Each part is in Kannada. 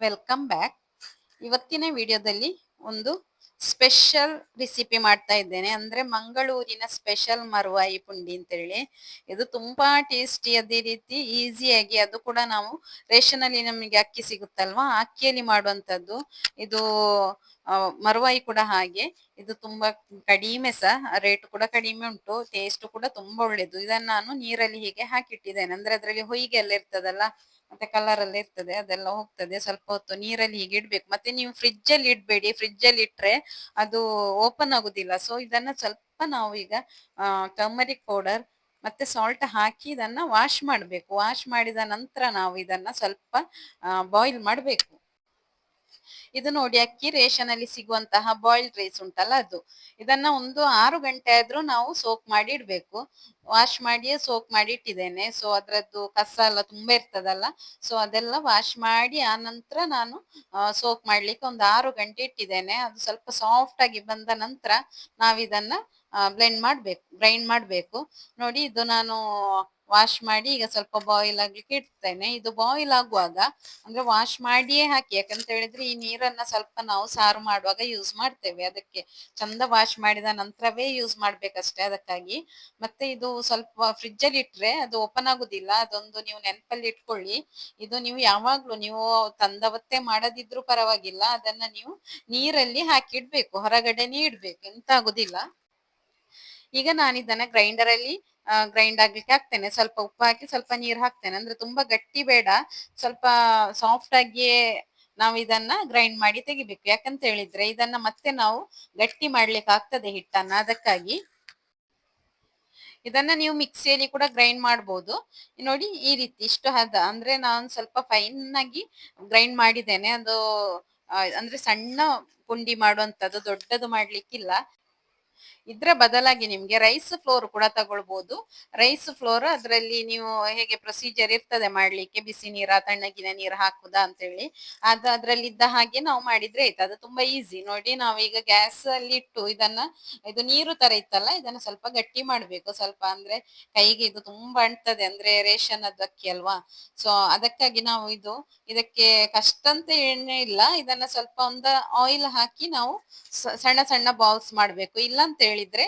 ವೆಲ್ಕಮ್ ಬ್ಯಾಕ್ ಇವತ್ತಿನ ವಿಡಿಯೋದಲ್ಲಿ ಒಂದು ಸ್ಪೆಷಲ್ ರೆಸಿಪಿ ಮಾಡ್ತಾ ಇದ್ದೇನೆ. ಅಂದ್ರೆ ಮಂಗಳೂರಿನ ಸ್ಪೆಷಲ್ ಮರುವಾಯಿ ಪುಂಡಿ ಅಂತೇಳಿ. ಇದು ತುಂಬಾ ಟೇಸ್ಟಿ ಅದೇ ರೀತಿ ಈಸಿಯಾಗಿ ಅದು ಕೂಡ ನಾವು ರೇಷನ್ ಅಲ್ಲಿ ನಮಗೆ ಅಕ್ಕಿ ಸಿಗುತ್ತಲ್ವಾ? ಅಕ್ಕಿಯಲ್ಲಿ ಮಾಡುವಂತದ್ದು ಇದು ಮರುವಾಯಿ ಕೂಡ ಹಾಗೆ. ಇದು ತುಂಬಾ ಕಡಿಮೆ ಸಹ ರೇಟ್ ಕೂಡ ಕಡಿಮೆ ಉಂಟು. ಟೇಸ್ಟ್ ಕೂಡ ತುಂಬಾ ಒಳ್ಳೇದು. ಇದನ್ನ ನಾನು ನೀರಲ್ಲಿ ಹೀಗೆ ಹಾಕಿಟ್ಟಿದ್ದೇನೆ. ಅಂದ್ರೆ ಅದರಲ್ಲಿ ಹೊಯ್ಗೆ ಎಲ್ಲ ಇರ್ತದಲ್ಲ ಮತ್ತೆ ಕಲರ್ ಎಲ್ಲ ಇರ್ತದೆ, ಅದೆಲ್ಲ ಹೋಗ್ತದೆ. ಸ್ವಲ್ಪ ಹೊತ್ತು ನೀರಲ್ಲಿ ಹೀಗೆ ಇಡ್ಬೇಕು. ಮತ್ತೆ ನೀವು ಫ್ರಿಜ್ ಅಲ್ಲಿ ಇಡಬೇಡಿ. ಫ್ರಿಜ್ ಅಲ್ಲಿ ಇಟ್ರೆ ಅದು ಓಪನ್ ಆಗುದಿಲ್ಲ. ಸೊ ಇದನ್ನ ಸ್ವಲ್ಪ ನಾವು ಈಗ ಟರ್ಮರಿಕ್ ಪೌಡರ್ ಮತ್ತೆ ಸಾಲ್ಟ್ ಹಾಕಿ ಇದನ್ನ ವಾಶ್ ಮಾಡಬೇಕು. ವಾಶ್ ಮಾಡಿದ ನಂತರ ನಾವು ಇದನ್ನ ಸ್ವಲ್ಪ ಬಾಯ್ಲ್ ಮಾಡಬೇಕು. ಇದು ನೋಡಿ ಅಕ್ಕಿ ರೇಷನ್ ಅಲ್ಲಿ ಸಿಗುವಂತಹ ಬಾಯ್ಲ್ಡ್ ರೈಸ್ ಉಂಟಲ್ಲ ಅದು. ಇದನ್ನ ಒಂದು ಆರು ಗಂಟೆ ಆದ್ರೂ ನಾವು ಸೋಕ್ ಮಾಡಿ ಇಡ್ಬೇಕು. ವಾಶ್ ಮಾಡಿಯೇ ಸೋಕ್ ಮಾಡಿ ಇಟ್ಟಿದ್ದೇನೆ. ಸೊ ಅದ್ರದ್ದು ಕಸ ಎಲ್ಲ ತುಂಬಾ ಇರ್ತದಲ್ಲ. ಸೊ ಅದೆಲ್ಲ ವಾಶ್ ಮಾಡಿ ಆ ನಂತರ ನಾನು ಸೋಕ್ ಮಾಡ್ಲಿಕ್ಕೆ ಒಂದು ಆರು ಗಂಟೆ ಇಟ್ಟಿದ್ದೇನೆ. ಅದು ಸ್ವಲ್ಪ ಸಾಫ್ಟ್ ಆಗಿ ಬಂದ ನಂತರ ನಾವಿದನ್ನ ಬ್ಲೆಂಡ್ ಮಾಡ್ಬೇಕು ಗ್ರೈಂಡ್ ಮಾಡ್ಬೇಕು. ನೋಡಿ ಇದು ನಾನು ವಾಶ್ ಮಾಡಿ ಈಗ ಸ್ವಲ್ಪ ಬಾಯ್ಲ್ ಆಗ್ಲಿಕ್ಕೆ ಇಡ್ತೇನೆ. ಇದು ಬಾಯ್ಲ್ ಆಗುವಾಗ ಅಂದ್ರೆ ವಾಶ್ ಮಾಡಿಯೇ ಹಾಕಿ, ಯಾಕಂತ ಹೇಳಿದ್ರೆ ಈ ನೀರನ್ನ ಸ್ವಲ್ಪ ನಾವು ಸಾರು ಮಾಡುವಾಗ ಯೂಸ್ ಮಾಡ್ತೇವೆ. ಅದಕ್ಕೆ ಚಂದ ವಾಶ್ ಮಾಡಿದ ನಂತರವೇ ಯೂಸ್ ಮಾಡ್ಬೇಕಷ್ಟೇ ಅದಕ್ಕಾಗಿ. ಮತ್ತೆ ಇದು ಸ್ವಲ್ಪ ಫ್ರಿಡ್ಜ್ ಅಲ್ಲಿ ಇಟ್ರೆ ಅದು ಓಪನ್ ಆಗುದಿಲ್ಲ. ಅದೊಂದು ನೀವು ನೆನಪಲ್ಲಿ ಇಟ್ಕೊಳ್ಳಿ. ಇದು ನೀವು ಯಾವಾಗ್ಲೂ ನೀವು ತಂದವತ್ತೇ ಮಾಡದಿದ್ರು ಪರವಾಗಿಲ್ಲ. ಅದನ್ನ ನೀವು ನೀರಲ್ಲಿ ಹಾಕಿ ಇಡ್ಬೇಕು. ಹೊರಗಡೆನೆ ಇಡ್ಬೇಕು. ಎಂತ ಆಗುದಿಲ್ಲ ಈಗ ನಾನು ಇದನ್ನ ಗ್ರೈಂಡರ್ ಅಲ್ಲಿ ಗ್ರೈಂಡ್ ಆಗ್ಲಿಕ್ಕೆ ಹಾಕ್ತೇನೆ. ಸ್ವಲ್ಪ ಉಪ್ಪು ಹಾಕಿ ಸ್ವಲ್ಪ ನೀರು ಹಾಕ್ತೇನೆ. ಅಂದ್ರೆ ತುಂಬಾ ಗಟ್ಟಿ ಬೇಡ. ಸ್ವಲ್ಪ ಸಾಫ್ಟ್ ಆಗಿಯೇ ನಾವು ಇದನ್ನ ಗ್ರೈಂಡ್ ಮಾಡಿ ತೆಗಿಬೇಕು. ಯಾಕಂತ ಹೇಳಿದ್ರೆ ಇದನ್ನ ಮತ್ತೆ ನಾವು ಗಟ್ಟಿ ಮಾಡ್ಲಿಕ್ಕೆ ಆಗ್ತದೆ ಹಿಟ್ಟನ್ನ. ಅದಕ್ಕಾಗಿ ಇದನ್ನ ನೀವು ಮಿಕ್ಸಿಯಲ್ಲಿ ಕೂಡ ಗ್ರೈಂಡ್ ಮಾಡ್ಬೋದು. ನೋಡಿ ಈ ರೀತಿ ಇಷ್ಟು ಹದ ಅಂದ್ರೆ ನಾನು ಸ್ವಲ್ಪ ಫೈನ್ ಆಗಿ ಗ್ರೈಂಡ್ ಮಾಡಿದ್ದೇನೆ. ಅದು ಅಂದ್ರೆ ಸಣ್ಣ ಪುಂಡಿ ಮಾಡುವಂತದ್ದು ದೊಡ್ಡದು ಮಾಡ್ಲಿಕ್ಕಿಲ್ಲ. ಇದ್ರ ಬದಲಾಗಿ ನಿಮ್ಗೆ ರೈಸ್ ಫ್ಲೋರ್ ಕೂಡ ತಗೊಳ್ಬಹುದು ರೈಸ್ ಫ್ಲೋರ್ ಅದರಲ್ಲಿ ನೀವು ಹೇಗೆ ಪ್ರೊಸೀಜರ್ ಇರ್ತದೆ ಮಾಡ್ಲಿಕ್ಕೆ? ಬಿಸಿ ನೀರ, ತಣ್ಣಗಿನ ನೀರು ಹಾಕುದ ಅಂತ ಹೇಳಿ ಅದು ಅದ್ರಲ್ಲಿ ಇದ್ದ ಹಾಗೆ ನಾವು ಮಾಡಿದ್ರೆ ಆಯ್ತು. ಅದು ತುಂಬಾ ಈಸಿ ನೋಡಿ ನಾವೀಗ ಗ್ಯಾಸ್ ಅಲ್ಲಿ ಇಟ್ಟು ಇದನ್ನ, ಇದು ನೀರು ತರ ಇತ್ತಲ್ಲ, ಇದನ್ನ ಸ್ವಲ್ಪ ಗಟ್ಟಿ ಮಾಡ್ಬೇಕು. ಸ್ವಲ್ಪ ಅಂದ್ರೆ ಕೈಗೆ ಇದು ತುಂಬಾ ಅಂಟ್ತದೆ. ಅಂದ್ರೆ ರೇಷನ್ ಅದು ಅಕ್ಕಿ ಅಲ್ವಾ? ಸೊ ಅದಕ್ಕಾಗಿ ನಾವು ಇದು, ಇದಕ್ಕೆ ಕಷ್ಟ ಅಂತ ಏನೇ ಇಲ್ಲ. ಇದನ್ನ ಸ್ವಲ್ಪ ಒಂದು ಆಯಿಲ್ ಹಾಕಿ ನಾವು ಸಣ್ಣ ಸಣ್ಣ ಬಾಲ್ಸ್ ಮಾಡ್ಬೇಕು. ಇಲ್ಲ ಅಂತ ಹೇಳಿದ್ರೆ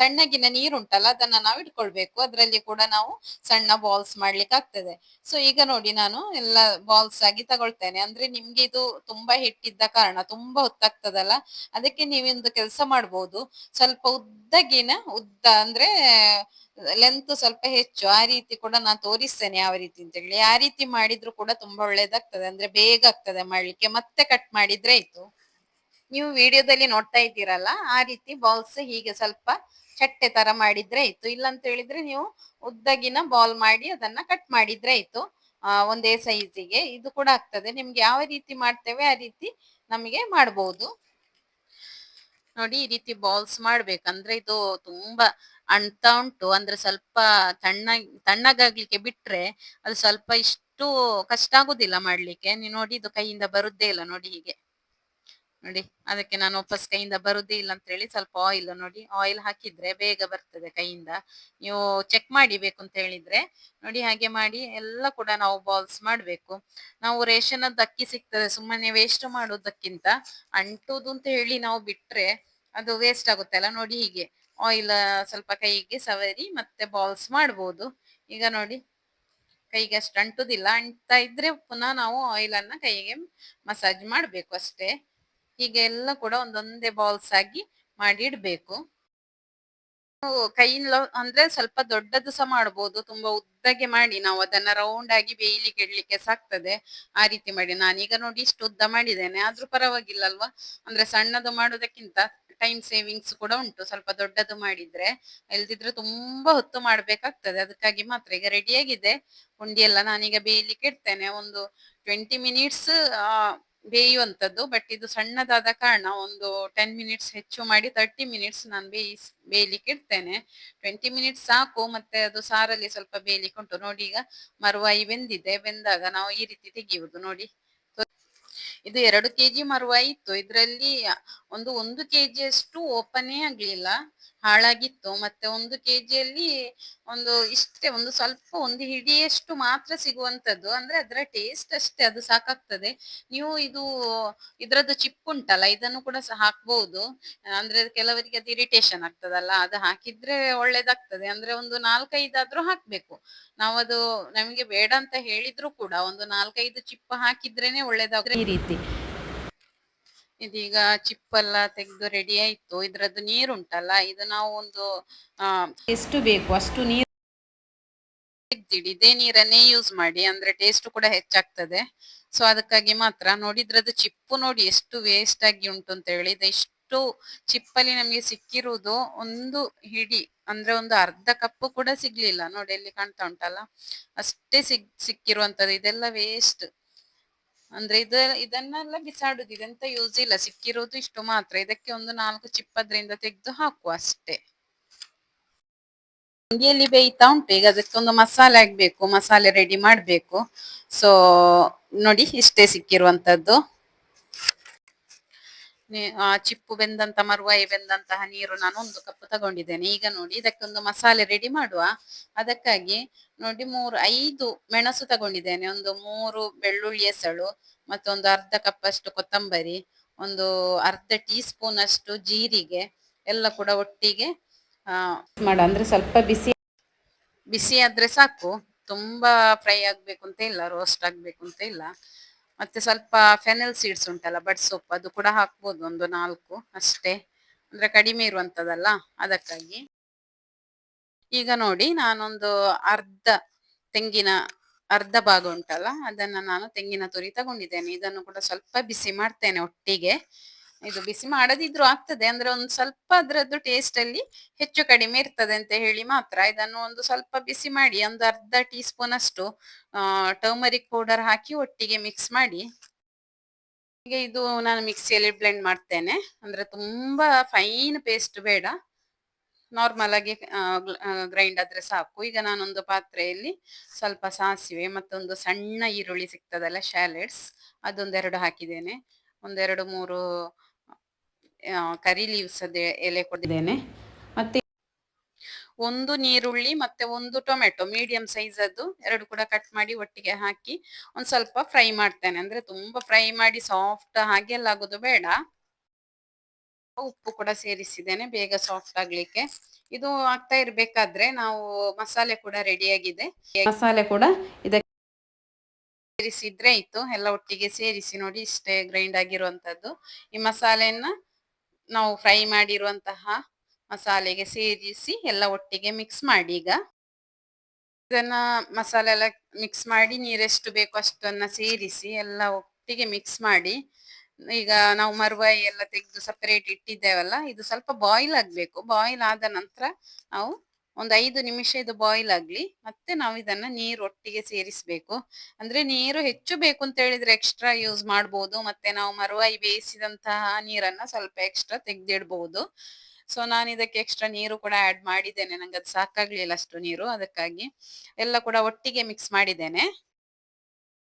ತಣ್ಣಗಿನ ನೀರುಂಟಲ್ಲ, ಅದನ್ನ ನಾವು ಇಟ್ಕೊಳ್ಬೇಕು. ಅದರಲ್ಲಿ ಕೂಡ ನಾವು ಸಣ್ಣ ಬಾಲ್ಸ್ ಮಾಡ್ಲಿಕ್ಕೆ ಆಗ್ತದೆ. ಸೊ ಈಗ ನೋಡಿ ನಾನು ಎಲ್ಲ ಬಾಲ್ಸ್ ಆಗಿ ತಗೊಳ್ತೇನೆ. ಅಂದ್ರೆ ನಿಮ್ಗೆ ಇದು ತುಂಬಾ ಹಿಟ್ಟಿದ್ದ ಕಾರಣ, ತುಂಬಾ ಹೊತ್ತಾಗ್ತದಲ್ಲ? ಅದಕ್ಕೆ ನೀವೊಂದು ಕೆಲಸ ಮಾಡ್ಬೋದು. ಸ್ವಲ್ಪ ಉದ್ದಗಿನ, ಉದ್ದ ಅಂದ್ರೆ ಲೆಂತ್ ಸ್ವಲ್ಪ ಹೆಚ್ಚು. ಆ ರೀತಿ ಕೂಡ ನಾನು ತೋರಿಸ್ತೇನೆ ಯಾವ ರೀತಿ ಅಂತ ಹೇಳಿ. ಆ ರೀತಿ ಮಾಡಿದ್ರು ಕೂಡ ತುಂಬಾ ಒಳ್ಳೇದಾಗ್ತದೆ. ಅಂದ್ರೆ ಬೇಗ ಆಗ್ತದೆ ಮಾಡ್ಲಿಕ್ಕೆ. ಮತ್ತೆ ಕಟ್ ಮಾಡಿದ್ರೆ ಆಯ್ತು. ನೀವು ವಿಡಿಯೋದಲ್ಲಿ ನೋಡ್ತಾ ಇದ್ದೀರಲ್ಲ, ಆ ರೀತಿ ಬಾಲ್ಸ್ ಹೀಗೆ ಸ್ವಲ್ಪ ಚಟ್ಟೆ ತರ ಮಾಡಿದ್ರೆ ಆಯ್ತು. ಇಲ್ಲ ಅಂತ ಹೇಳಿದ್ರೆ ನೀವು ಉದ್ದಗಿನ ಬಾಲ್ ಮಾಡಿ ಅದನ್ನ ಕಟ್ ಮಾಡಿದ್ರೆ ಆಯ್ತು. ಒಂದೇ ಸೈಜಿಗೆ ಇದು ಕೂಡ ಆಗ್ತದೆ. ನಿಮ್ಗೆ ಯಾವ ರೀತಿ ಮಾಡ್ತೇವೆ ಆ ರೀತಿ ನಮಗೆ ಮಾಡಬಹುದು ನೋಡಿ, ಈ ರೀತಿ ಬಾಲ್ಸ್ ಮಾಡ್ಬೇಕಂದ್ರೆ ಇದು ತುಂಬಾ ಅಣ್ತಾ ಉಂಟು. ಅಂದ್ರೆ ಸ್ವಲ್ಪ ತಣ್ಣ, ತಣ್ಣಗಾಗ್ಲಿಕ್ಕೆ ಬಿಟ್ರೆ ಅದು ಸ್ವಲ್ಪ ಇಷ್ಟು ಕಷ್ಟ ಆಗುದಿಲ್ಲ ಮಾಡ್ಲಿಕ್ಕೆ. ನೀವು ನೋಡಿ, ಇದು ಕೈಯಿಂದ ಬರುದೇ ಇಲ್ಲ ನೋಡಿ ಹೀಗೆ. ನೋಡಿ, ಅದಕ್ಕೆ ನಾನು ವಾಪಸ್ ಕೈಯಿಂದ ಬರುದೇ ಇಲ್ಲ ಅಂತ ಹೇಳಿ ಸ್ವಲ್ಪ ಆಯಿಲ್ ನೋಡಿ ಆಯಿಲ್ ಹಾಕಿದ್ರೆ ಬೇಗ ಬರ್ತದೆ ಕೈಯಿಂದ. ನೀವು ಚೆಕ್ ಮಾಡಿ ಬೇಕು ಅಂತ ಹೇಳಿದ್ರೆ, ನೋಡಿ ಹಾಗೆ ಮಾಡಿ, ಎಲ್ಲ ಕೂಡ ನಾವು ಬಾಲ್ಸ್ ಮಾಡ್ಬೇಕು. ನಾವು ರೇಷನ್ ಅಕ್ಕಿ ಸಿಗ್ತದೆ, ಸುಮ್ಮನೆ ವೇಸ್ಟ್ ಮಾಡೋದಕ್ಕಿಂತ ಅಂಟುದು ಅಂತ ಹೇಳಿ ನಾವು ಬಿಟ್ರೆ ಅದು ವೇಸ್ಟ್ ಆಗುತ್ತೆ ಅಲ್ಲ ನೋಡಿ ಹೀಗೆ. ಆಯಿಲ್ ಸ್ವಲ್ಪ ಕೈಗೆ ಸವರಿ ಮತ್ತೆ ಬಾಲ್ಸ್ ಮಾಡ್ಬೋದು. ಈಗ ನೋಡಿ, ಕೈಗೆ ಅಷ್ಟು ಅಂಟುದಿಲ್ಲ, ಅಂಟ್ತಾ ಇದ್ರೆ ಪುನಃ ನಾವು ಆಯಿಲ್ ಅನ್ನ ಕೈಗೆ ಮಸಾಜ್ ಮಾಡ್ಬೇಕು ಅಷ್ಟೇ. ಹೀಗೆ ಎಲ್ಲ ಕೂಡ ಒಂದೊಂದೇ ಬಾಲ್ಸ್ ಆಗಿ ಮಾಡಿ ಇಡಬೇಕು. ಕೈಯಿಂದ ಅಂದ್ರೆ ಸ್ವಲ್ಪ ದೊಡ್ಡದು ಸಹ ಮಾಡ್ಬೋದು. ತುಂಬಾ ಉದ್ದಗೆ ಮಾಡಿ ನಾವು ಅದನ್ನ ರೌಂಡ್ ಆಗಿ ಬೇಯ್ಲಿಕ್ಕೆ ಇಡ್ಲಿಕ್ಕೆ ಸಾಕ್ತದೆ ಆ ರೀತಿ ಮಾಡಿ. ನಾನೀಗ ನೋಡಿ ಇಷ್ಟು ಉದ್ದ ಮಾಡಿದ್ದೇನೆ. ಆದ್ರೂ ಪರವಾಗಿಲ್ಲ ಅಲ್ವಾ ಅಂದ್ರೆ ಸಣ್ಣದು ಮಾಡೋದಕ್ಕಿಂತ ಟೈಮ್ ಸೇವಿಂಗ್ಸ್ ಕೂಡ ಉಂಟು. ಸ್ವಲ್ಪ ದೊಡ್ಡದು ಮಾಡಿದ್ರೆ ಎಲ್ದಿದ್ರೆ ತುಂಬಾ ಹೊತ್ತು ಮಾಡ್ಬೇಕಾಗ್ತದೆ. ಅದಕ್ಕಾಗಿ ಮಾತ್ರ ಈಗ ರೆಡಿಯಾಗಿದೆ ಉಂಡಿ ಎಲ್ಲ ನಾನೀಗ ಬೇಯ್ಲಿಕ್ಕೆ ಇಡ್ತೇನೆ. ಒಂದು ಟ್ವೆಂಟಿ ಮಿನಿಟ್ಸ್ ಬೇಯುವಂತದ್ದು ಬಟ್ ಇದು ಸಣ್ಣದಾದ ಕಾರಣ ಒಂದು ಟೆನ್ ಮಿನಿಟ್ಸ್ ಹೆಚ್ಚು ಮಾಡಿ ತರ್ಟಿ ಮಿನಿಟ್ಸ್ ನಾನು ಬೇಯಿಸ್ ಬೇಯಲಿಕ್ಕೆ ಇಡ್ತೇನೆ ಟ್ವೆಂಟಿ ಮಿನಿಟ್ಸ್ ಸಾಕು, ಮತ್ತೆ ಅದು ಸಾರಲ್ಲಿ ಸ್ವಲ್ಪ ಬೇಯಲಿಕ್ಕೆ ಉಂಟು ನೋಡಿ ಈಗ ಮರುವಾಯಿ ಬೆಂದಿದೆ. ಬೆಂದಾಗ ನಾವು ಈ ರೀತಿ ತೆಗೆಯುವುದು. ನೋಡಿ. ಇದು ಎರಡು ಕೆಜಿ ಮರುವ ಇತ್ತು ಇದರಲ್ಲಿ ಒಂದು ಒಂದು ಕೆಜಿಯಷ್ಟು ಓಪನೇ ಆಗ್ಲಿಲ್ಲ. ಹಾಳಾಗಿತ್ತು. ಮತ್ತೆ ಒಂದು ಕೆಜಿಯಲ್ಲಿ ಒಂದು ಇಷ್ಟೇ, ಒಂದು ಸ್ವಲ್ಪ ಒಂದು ಹಿಡಿಯಷ್ಟು ಮಾತ್ರ ಸಿಗುವಂತದ್ದು ಅಂದ್ರೆ ಅದರ ಟೇಸ್ಟ್ ಅಷ್ಟೇ, ಅದು ಸಾಕಾಗ್ತದೆ. ನೀವು ಇದು ಇದ್ರದ್ದು ಚಿಪ್ ಉಂಟಲ್ಲ, ಇದನ್ನು ಕೂಡ ಹಾಕ್ಬಹುದು ಅಂದ್ರೆ ಕೆಲವರಿಗೆ ಅದು ಇರಿಟೇಷನ್ ಆಗ್ತದಲ್ಲ, ಅದು ಹಾಕಿದ್ರೆ ಒಳ್ಳೇದಾಗ್ತದೆ. ಅಂದ್ರೆ ಒಂದು ನಾಲ್ಕೈದಾದ್ರೂ ಹಾಕ್ಬೇಕು. ನಾವು ಅದು ನಮಗೆ ಬೇಡ ಅಂತ ಹೇಳಿದ್ರು ಕೂಡ ಒಂದು ನಾಲ್ಕೈದು ಚಿಪ್ಪು ಹಾಕಿದ್ರೇನೆ ಒಳ್ಳೇದಾಗ್ತದೆ. ಇದೀಗ ಚಿಪ್ಪೆಲ್ಲ ತೆಗೆದು ರೆಡಿ ಆಯ್ತು. ಇದರದ್ದು ನೀರುಂಟಲ್ಲ ಇದು ನಾವು ಒಂದು ಎಷ್ಟು ಬೇಕು ಅಷ್ಟು ನೀರು ತೆಗ್ದಿಡಿ. ಇದೇ ನೀರನ್ನೇ ಯೂಸ್ ಮಾಡಿ ಅಂದ್ರೆ ಟೇಸ್ಟ್ ಕೂಡ ಹೆಚ್ಚಾಗ್ತದೆ. ಸೊ ಅದಕ್ಕಾಗಿ ಮಾತ್ರ ನೋಡಿ ಇದ್ರದ್ದು ಚಿಪ್ಪು ನೋಡಿ ಎಷ್ಟು ವೇಸ್ಟ್ ಆಗಿ ಉಂಟು ಅಂತ ಹೇಳಿ ಇದು ಇಷ್ಟು ಚಿಪ್ಪಲ್ಲಿ ನಮಗೆ ಸಿಕ್ಕಿರುವುದು ಒಂದು ಹಿಡಿ ಅಂದ್ರೆ ಒಂದು ಅರ್ಧ ಕಪ್ಪು ಕೂಡ ಸಿಗ್ಲಿಲ್ಲ. ನೋಡಿ ಇಲ್ಲಿ ಕಾಣ್ತಾ ಉಂಟಲ್ಲ? ಅಷ್ಟೇ ಸಿಗ್ ಸಿಕ್ಕಿರುವಂತದ್ದು ಇದೆಲ್ಲ ವೇಸ್ಟ್ ಅಂದ್ರೆ ಇದ, ಇದನ್ನೆಲ್ಲ ಬಿಸಾಡುದು, ಇದೆಂತ ಯೂಸ್ ಇಲ್ಲ. ಸಿಕ್ಕಿರೋದು ಇಷ್ಟು ಮಾತ್ರ. ಇದಕ್ಕೆ ಒಂದು ನಾಲ್ಕು ಚಿಪ್ಪದ್ರಿಂದ ತೆಗೆದು ಹಾಕುವ ಅಷ್ಟೇ. ಅಂಗಿಯಲ್ಲಿ ಬೇಯ್ತಾ ಉಂಟು. ಈಗ ಅದಕ್ಕೆ ಒಂದು ಮಸಾಲೆ ಆಗ್ಬೇಕು ಮಸಾಲೆ ರೆಡಿ ಮಾಡ್ಬೇಕು. ಸೊ ನೋಡಿ ಇಷ್ಟೇ ಸಿಕ್ಕಿರುವಂತದ್ದು. ಚಿಪ್ಪು ಬೆಂದಂತ ಮರುವಾಯಿ ಬೆಂದಂತಹ ನೀರು ನಾನು ಒಂದು ಕಪ್ ತಗೊಂಡಿದ್ದೇನೆ. ಈಗ ನೋಡಿ, ಇದಕ್ಕೊಂದು ಮಸಾಲೆ ರೆಡಿ ಮಾಡುವ. ಅದಕ್ಕಾಗಿ ನೋಡಿ, ಮೂರು, ಐದು ಮೆಣಸು ತಗೊಂಡಿದ್ದೇನೆ. ಒಂದು ಮೂರು ಬೆಳ್ಳುಳ್ಳಿ ಎಸಳು ಮತ್ತೊಂದು ಅರ್ಧ ಕಪ್ ಅಷ್ಟು ಕೊತ್ತಂಬರಿ, ಒಂದು ಅರ್ಧ ಟೀ ಸ್ಪೂನ್ ಅಷ್ಟು ಜೀರಿಗೆ, ಎಲ್ಲ ಕೂಡ ಒಟ್ಟಿಗೆ ಮಾಡ ಅಂದ್ರೆ ಸ್ವಲ್ಪ ಬಿಸಿ ಬಿಸಿ ಆದ್ರೆ ಸಾಕು. ತುಂಬಾ ಫ್ರೈ ಆಗ್ಬೇಕು ಅಂತ ಇಲ್ಲ ರೋಸ್ಟ್ ಆಗ್ಬೇಕು ಅಂತ ಇಲ್ಲ. ಮತ್ತೆ ಸ್ವಲ್ಪ ಫೆನೆಲ್ ಸೀಡ್ಸ್ ಉಂಟಲ್ಲ ಬಡ್ ಸೊಪ್ಪು ಅದು ಕೂಡ ಹಾಕ್ಬೋದು, ಒಂದು ನಾಲ್ಕು ಅಷ್ಟೇ. ಅಂದ್ರೆ ಕಡಿಮೆ ಇರುವಂತದಲ್ಲ, ಅದಕ್ಕಾಗಿ. ಈಗ ನೋಡಿ, ನಾನೊಂದು ಅರ್ಧ ತೆಂಗಿನ, ಅರ್ಧ ಭಾಗ ಉಂಟಲ್ಲ, ಅದನ್ನ ನಾನು ತೆಂಗಿನ ತುರಿ ತಗೊಂಡಿದ್ದೇನೆ. ಇದನ್ನು ಕೂಡ ಸ್ವಲ್ಪ ಬಿಸಿ ಮಾಡ್ತೇನೆ ಒಟ್ಟಿಗೆ. ಇದು ಬಿಸಿ ಮಾಡದಿದ್ರು ಆಗ್ತದೆ. ಅಂದ್ರೆ ಒಂದು ಸ್ವಲ್ಪ ಅದ್ರದ್ದು ಟೇಸ್ಟ್ ಅಲ್ಲಿ ಹೆಚ್ಚು ಕಡಿಮೆ ಇರ್ತದೆ ಅಂತ ಹೇಳಿ ಮಾತ್ರ ಇದನ್ನು ಒಂದು ಸ್ವಲ್ಪ ಬಿಸಿ ಮಾಡಿ, ಒಂದು ಅರ್ಧ ಟೀ ಸ್ಪೂನ್ ಅಷ್ಟು ಟರ್ಮರಿಕ್ ಪೌಡರ್ ಹಾಕಿ ಒಟ್ಟಿಗೆ ಮಿಕ್ಸ್ ಮಾಡಿ. ಈಗ ಇದು ನಾನು ಮಿಕ್ಸಿಯಲ್ಲಿ ಬ್ಲೆಂಡ್ ಮಾಡ್ತೇನೆ. ಅಂದ್ರೆ ತುಂಬಾ ಫೈನ್ ಪೇಸ್ಟ್ ಬೇಡ. ನಾರ್ಮಲ್ ಆಗಿ ಗ್ರೈಂಡ್ ಆದ್ರೆ ಸಾಕು. ಈಗ ನಾನೊಂದು ಪಾತ್ರೆಯಲ್ಲಿ ಸ್ವಲ್ಪ ಸಾಸಿವೆ ಮತ್ತೊಂದು ಸಣ್ಣ ಈರುಳ್ಳಿ ಸಿಗ್ತದಲ್ಲ ಶ್ಯಾಲೆಡ್ಸ್ ಅದೊಂದೆರಡು ಹಾಕಿದ್ದೇನೆ. ಒಂದೆರಡು ಮೂರು ಕರಿ ಲೀವ್ಸ್ ಎಲೆ ಕೊಡಿದ್ದೇನೆ ಮತ್ತೆ ಒಂದು ನೀರುಳ್ಳಿ ಮತ್ತೆ ಒಂದು ಟೊಮೆಟೊ ಮೀಡಿಯಂ ಸೈಜ್ ಅದು. ಎರಡು ಕೂಡ ಕಟ್ ಮಾಡಿ ಒಟ್ಟಿಗೆ ಹಾಕಿ ಒಂದ್ ಸ್ವಲ್ಪ ಫ್ರೈ ಮಾಡ್ತೇನೆ. ಅಂದ್ರೆ ತುಂಬಾ ಫ್ರೈ ಮಾಡಿ ಸಾಫ್ಟ್ ಹಾಗೆಲ್ಲ ಆಗೋದು ಬೇಡ. ಉಪ್ಪು ಕೂಡ ಸೇರಿಸಿದ್ದೇನೆ ಬೇಗ ಸಾಫ್ಟ್ ಆಗ್ಲಿಕ್ಕೆ. ಇದು ಆಗ್ತಾ ಇರ್ಬೇಕಾದ್ರೆ ನಾವು ಮಸಾಲೆ ಕೂಡ ರೆಡಿ ಆಗಿದೆ. ಮಸಾಲೆ ಕೂಡ ಇದಕ್ಕೆ ಸೇರಿಸಿದ್ರೆ ಇತ್ತು ಎಲ್ಲ ಒಟ್ಟಿಗೆ ಸೇರಿಸಿ ನೋಡಿ ಇಷ್ಟೇ ಗ್ರೈಂಡ್ ಆಗಿರುವಂತದ್ದು. ಈ ಮಸಾಲೆಯನ್ನ ನಾವು ಫ್ರೈ ಮಾಡಿರುವಂತಹ ಮಸಾಲೆಗೆ ಸೇರಿಸಿ ಎಲ್ಲ ಒಟ್ಟಿಗೆ ಮಿಕ್ಸ್ ಮಾಡಿ ಈಗ. ಇದನ್ನ ಮಸಾಲೆ ಎಲ್ಲ ಮಿಕ್ಸ್ ಮಾಡಿ ನೀರೆಷ್ಟು ಬೇಕೋ ಅಷ್ಟನ್ನು ಸೇರಿಸಿ ಎಲ್ಲ ಒಟ್ಟಿಗೆ ಮಿಕ್ಸ್ ಮಾಡಿ. ಈಗ ನಾವು ಮರುವಾಯಿ ಎಲ್ಲ ತೆಗೆದು ಸಪರೇಟ್ ಇಟ್ಟಿದ್ದೇವಲ್ಲ, ಇದು ಸ್ವಲ್ಪ ಬಾಯ್ಲ್ ಆಗಬೇಕು. ಬಾಯ್ಲ್ ಆದ ನಂತರ ನಾವು ಒಂದು ಐದು ನಿಮಿಷ ಇದು ಬಾಯ್ಲ್ ಆಗ್ಲಿ, ಮತ್ತೆ ನಾವು ಇದನ್ನ ನೀರು ಒಟ್ಟಿಗೆ ಸೇರಿಸಬೇಕು. ಅಂದ್ರೆ ನೀರು ಹೆಚ್ಚು ಬೇಕು ಅಂತ ಹೇಳಿದ್ರೆ ಎಕ್ಸ್ಟ್ರಾ ಯೂಸ್ ಮಾಡ್ಬೋದು, ಮತ್ತೆ ನಾವು ಮರುವಾಯಿ ಬೇಯಿಸಿದಂತಹ ನೀರನ್ನ ಸ್ವಲ್ಪ ಎಕ್ಸ್ಟ್ರಾ ತೆಗೆದಿಡಬಹುದು ಸೊ ನಾನು ಇದಕ್ಕೆ ಎಕ್ಸ್ಟ್ರಾ ನೀರು ಕೂಡ ಆಡ್ ಮಾಡಿದ್ದೇನೆ. ನಂಗೆ ಅದು ಸಾಕಾಗ್ಲಿಲ್ಲ ಅಷ್ಟು ನೀರು, ಅದಕ್ಕಾಗಿ ಎಲ್ಲ ಕೂಡ ಒಟ್ಟಿಗೆ ಮಿಕ್ಸ್ ಮಾಡಿದ್ದೇನೆ.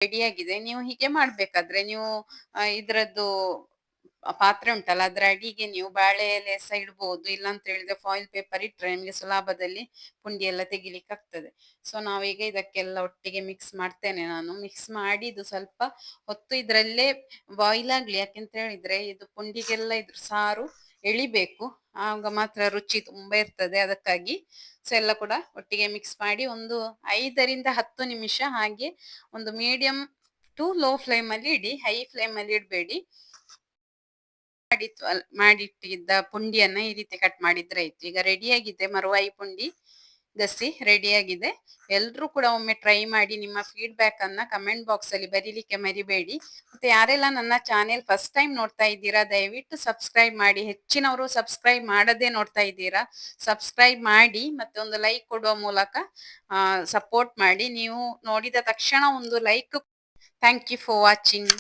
ರೆಡಿಯಾಗಿದೆ ನೀವು ಹೀಗೆ ಮಾಡ್ಬೇಕಾದ್ರೆ ನೀವು ಇದರದ್ದು ಪಾತ್ರೆ ಉಂಟಲ್ಲ, ಅದರ ಅಡಿಗೆ ನೀವು ಬಾಳೆ ಎಲೆ ಸಹ ಇಡ್ಬೋದು. ಇಲ್ಲ ಅಂತ ಹೇಳಿದ್ರೆ ಫಾಯಿಲ್ ಪೇಪರ್ ಇಟ್ರೆ ನಿಮಗೆ ಸುಲಭದಲ್ಲಿ ಪುಂಡಿ ಎಲ್ಲ ತೆಗಿಲಿಕ್ಕೆ ಆಗ್ತದೆ. ಸೊ ನಾವೀಗ ಇದಕ್ಕೆಲ್ಲ ಒಟ್ಟಿಗೆ ಮಿಕ್ಸ್ ಮಾಡ್ತೇನೆ ನಾನು. ಮಿಕ್ಸ್ ಮಾಡಿ ಇದು ಸ್ವಲ್ಪ ಹೊತ್ತು ಇದ್ರಲ್ಲೇ ಬಾಯ್ಲ್ ಆಗ್ಲಿ. ಯಾಕೆಂತ ಹೇಳಿದ್ರೆ ಇದು ಪುಂಡಿಗೆಲ್ಲ ಇದ್ರ ಸಾರು ಎಳಿಬೇಕು. ಆಗ ಮಾತ್ರ ರುಚಿ ತುಂಬಾ ಇರ್ತದೆ ಅದಕ್ಕಾಗಿ. ಸೊ ಎಲ್ಲ ಕೂಡ ಒಟ್ಟಿಗೆ ಮಿಕ್ಸ್ ಮಾಡಿ ಒಂದು ಐದರಿಂದ ಹತ್ತು ನಿಮಿಷ ಹಾಗೆ ಒಂದು ಮೀಡಿಯಂ ಟು ಲೋ ಫ್ಲೇಮ್ ಅಲ್ಲಿ ಇಡಿ. ಹೈ ಫ್ಲೇಮ್ ಅಲ್ಲಿ ಇಡಬೇಡಿ. ಮಾಡಿತ್ತು ಮಾಡಿಟ್ಟಿದ್ದ ಪುಂಡಿಯನ್ನ ಈ ರೀತಿ ಕಟ್ ಮಾಡಿದ್ರೆ ಆಯ್ತು. ಈಗ ರೆಡಿ ಆಗಿದೆ, ಮರುವಾಯಿ ಪುಂಡಿ ಗಸಿ ರೆಡಿ ಆಗಿದೆ. ಎಲ್ರೂ ಕೂಡ ಒಮ್ಮೆ ಟ್ರೈ ಮಾಡಿ ನಿಮ್ಮ ಫೀಡ್ಬ್ಯಾಕ್ ಅನ್ನ ಕಮೆಂಟ್ ಬಾಕ್ಸ್ ಅಲ್ಲಿ ಬರೀಲಿಕ್ಕೆ ಮರಿಬೇಡಿ. ಮತ್ತೆ ಯಾರೆಲ್ಲ ನನ್ನ ಚಾನೆಲ್ ಫಸ್ಟ್ ಟೈಮ್ ನೋಡ್ತಾ ಇದ್ದೀರಾ, ದಯವಿಟ್ಟು ಸಬ್ಸ್ಕ್ರೈಬ್ ಮಾಡಿ. ಹೆಚ್ಚಿನವರು ಸಬ್ಸ್ಕ್ರೈಬ್ ಮಾಡದೇ ನೋಡ್ತಾ ಇದ್ದೀರಾ ಸಬ್ಸ್ಕ್ರೈಬ್ ಮಾಡಿ, ಮತ್ತೆ ಒಂದು ಲೈಕ್ ಕೊಡುವ ಮೂಲಕ ಸಪೋರ್ಟ್ ಮಾಡಿ. ನೀವು ನೋಡಿದ ತಕ್ಷಣ ಒಂದು like thank you for watching